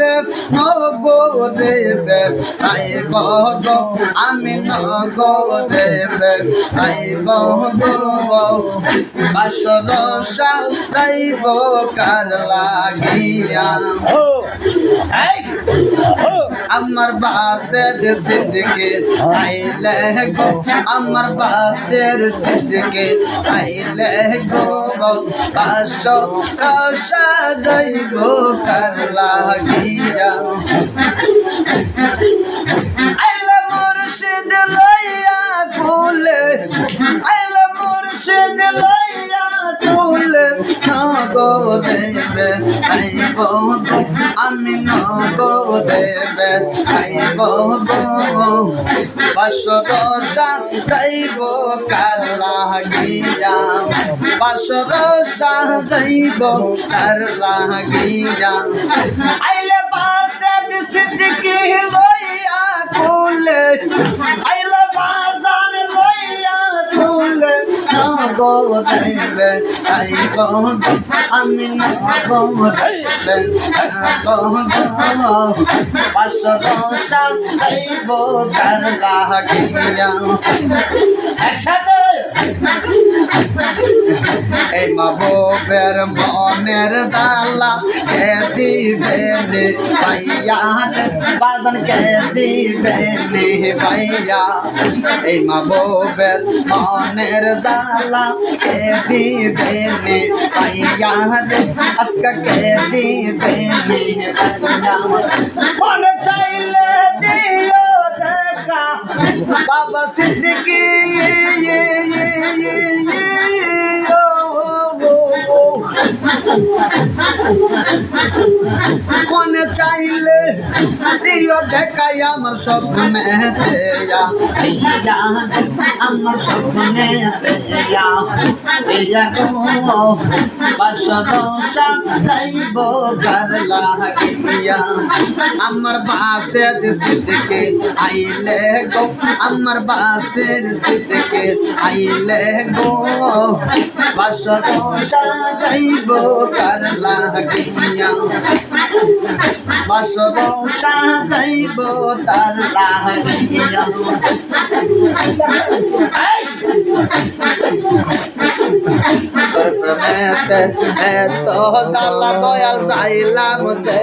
কুলে ও গো দেবে আইব গো আমি ন গো দেবে আইব গো বাসরসা যাইব কার লাগিয়া? আমার বাসের সিদ্দিকে আইলে গো, আমার বাসের সিদ্দিকে আইলে গো বাস রসা যাইব কার লাগিয়া। আইলে মুর্শিদ লইয়া কুলে, আইলে মুর্শিদ লইয়া কুলে নগো দেবে আইব গো আমি নগো দেবে আইব গো বাসরসা যাইব কার লাগিয়া বাসরসা যাইব কার লাগিয়া। আইলে পাশে সিদ্দিকি লইয়া কুলে নগো দেবে আইব আমি নগো দেবে নগো বাসরসা যাইব কার লাগিয়া একসাথে এই মাহবুবের মনের জালা কে দিবে নে ভাইয়া বাজন কে দিবে নে ভাইয়া এই মাহবুবের মনের জালা কে দিবে নে ভাইয়া আজকে কে দিবে নে ভাইয়া মনে চাইলে দিও দেখা বাবা সিদ্দিকি মনে চাইলে দিও দেখাই আমার স্বপ্নে আমার স্বপ্নে আমার বাসের সিদ্দিকে আইলে গো, আমার বাসের সিদ্দিকে আইলে গো। বাসরসা যাইব গার লাগিয়া। বাসরসা যাইব তার লাগিয়া এত জ্বালা দয়াল যাইলাম যে